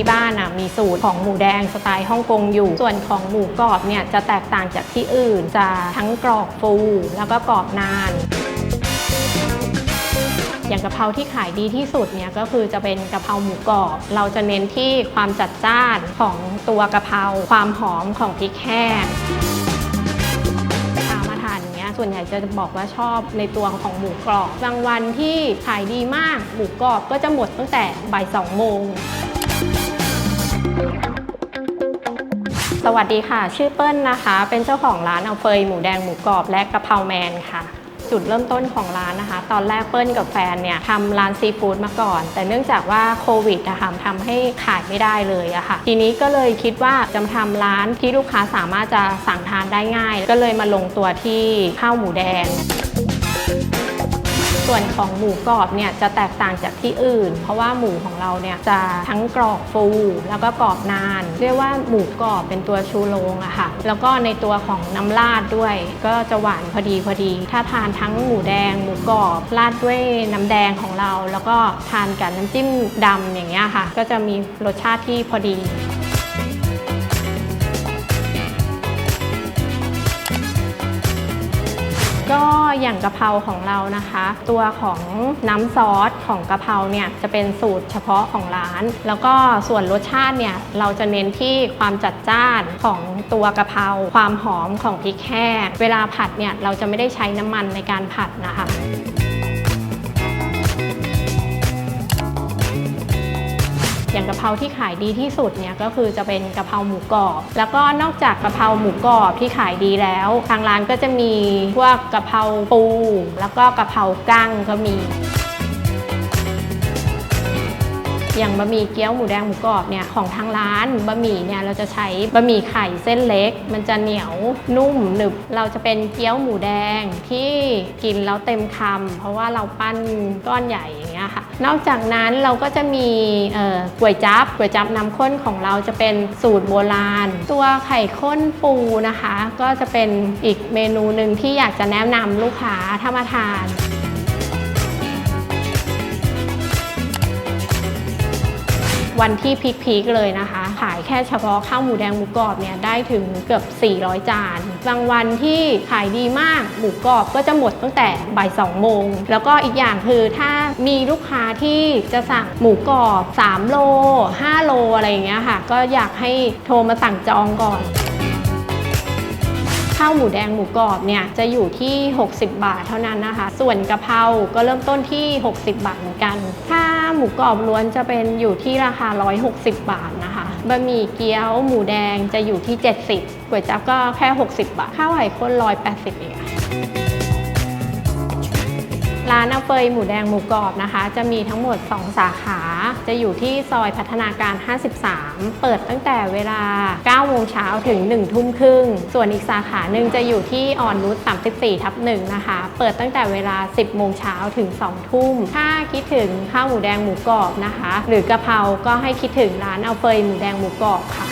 ที่บ้านมีสูตรของหมูแดงสไตล์ฮ่องกงอยู่ ส่วนของหมูกรอบเนี่ยจะแตกต่างจากที่อื่นจะทั้งกรอบฟูแล้วก็กรอบนานอย่างกะเพราที่ขายดีที่สุดเนี่ยก็คือจะเป็นกะเพราหมูกรอบ เราจะเน้นที่ความจัดจ้านของตัวกะเพราความหอมของพริกแห้งลูกค้ามาทานอย่างเงี้ยส่วนใหญ่จะบอกว่าชอบในตัวของหมูกรอบ บางวันที่ขายดีมากหมูกรอบก็จะหมดตั้งแต่บ่ายสองโมง สวัสดีค่ะ ชื่อเปิ้ลนะคะ เป็นเจ้าของร้านเอาเฟยหมูแดงหมูกรอบและกะเพราแมนค่ะ จุดเริ่มต้นของร้านนะคะ ตอนแรกเปิ้ลกับแฟนเนี่ยทำร้านซีฟู้ดมาก่อน แต่เนื่องจากว่าโควิดนะคะทำให้ขายไม่ได้เลยอะค่ะ ทีนี้ก็เลยคิดว่าจะทำร้านที่ลูกค้าสามารถจะสั่งทานได้ง่าย ก็เลยมาลงตัวที่ข้าวหมูแดง ส่วนของหมูกรอบเนี่ยจะแตกต่างจากที่อื่น เพราะว่าหมูของเราเนี่ยจะทั้งกรอบฟู แล้วก็กรอบนาน เรียกว่าหมูกรอบเป็นตัวชูโรงอะค่ะ แล้วก็ในตัวของน้ำราดด้วย ก็จะหวานพอดีพอดี ถ้าทานทั้งหมูแดง หมูกรอบราดด้วยน้ำแดงของเรา แล้วก็ทานกับน้ำจิ้มดำอย่างเงี้ยค่ะ ก็จะมีรสชาติที่พอดี อย่างกะเพราของเรานะคะ ตัวของน้ำซอสของกะเพราเนี่ยจะเป็นสูตรเฉพาะของร้าน แล้วก็ส่วนรสชาติเนี่ยเราจะเน้นที่ความจัดจ้านของตัวกะเพราความหอมของพริกแห้งเวลาผัดเนี่ยเราจะไม่ได้ใช้น้ำมันในการผัดนะคะ อย่างกะเพราที่ขายดีที่สุดเนี่ยก็คือจะเป็นกะเพราหมูกรอบ แล้วก็นอกจากกะเพราหมูกรอบที่ขายดีแล้ว ทางร้านก็จะมีพวกกะเพราปู แล้วก็กะเพรากั้งก็มี อย่างบะหมี่เกี๊ยวหมูแดงหมูกรอบเนี่ยของทางร้านบะหมี่เนี่ยเราจะใช้บะหมี่ไข่เส้นเล็ก มันจะเหนียวนุ่มหนึบ เราจะเป็นเกี๊ยวหมูแดงที่กินแล้วเต็มคำเพราะว่าเราปั้นก้อนใหญ่อย่างเงี้ยค่ะ นอกจากนั้นเราก็จะมีก๋วยจั๊บก๋วยจั๊บน้ำข้นของเราจะเป็นสูตรโบราณ ตัวไข่ข้นปูนะคะ ก็จะเป็นอีกเมนูหนึ่งที่อยากจะแนะนำลูกค้าถ้ามาทาน วันที่พีคๆเลยนะคะ ขายแค่เฉพาะข้าวหมูแดงหมูกรอบเนี่ยได้ถึงเกือบ 400 จาน บางวันที่ขายดีมากหมูกรอบก็จะหมดตั้งแต่บ่าย2โมง แล้วก็อีกอย่างคือถ้ามีลูกค้าที่จะสั่งหมูกรอบ 3 โล 5 โลอะไรอย่างเงี้ยค่ะ ก็อยากให้โทรมาสั่งจองก่อนข้าวหมูแดงหมูกรอบเนี่ยจะอยู่ที่ 60 บาทเท่านั้นนะคะ ส่วนกะเพราก็เริ่มต้นที่ 60 บาทเหมือนกัน ถ้า หมูกรอบล้วนจะเป็นอยู่ที่ราคา 160 บาทนะคะบะหมี่เกี๊ยวหมูแดงจะอยู่ที่ 70ก๋วยจั๊บก็แค่ 60 บาท ข้าวไข่ข้น180เองค่ะ เฟยหมูแดงหมูกรอบนะคะ จะมีทั้งหมด 2 สาขา จะอยู่ที่ซอยพัฒนาการ 53 เปิดตั้งแต่เวลา 9 โมงเช้าถึง 1 ทุ่มครึ่ง ส่วนอีกสาขาหนึ่งจะอยู่ที่อ่อนนุช34 ทับ1นะคะ เปิดตั้งแต่เวลา 10 โมงเช้าถึง 2 ทุ่ม ถ้าคิดถึงข้าวหมูแดงหมูกรอบนะคะ หรือกะเพราก็ให้คิดถึงร้านเอาเฟยหมูแดงหมูกรอบค่ะ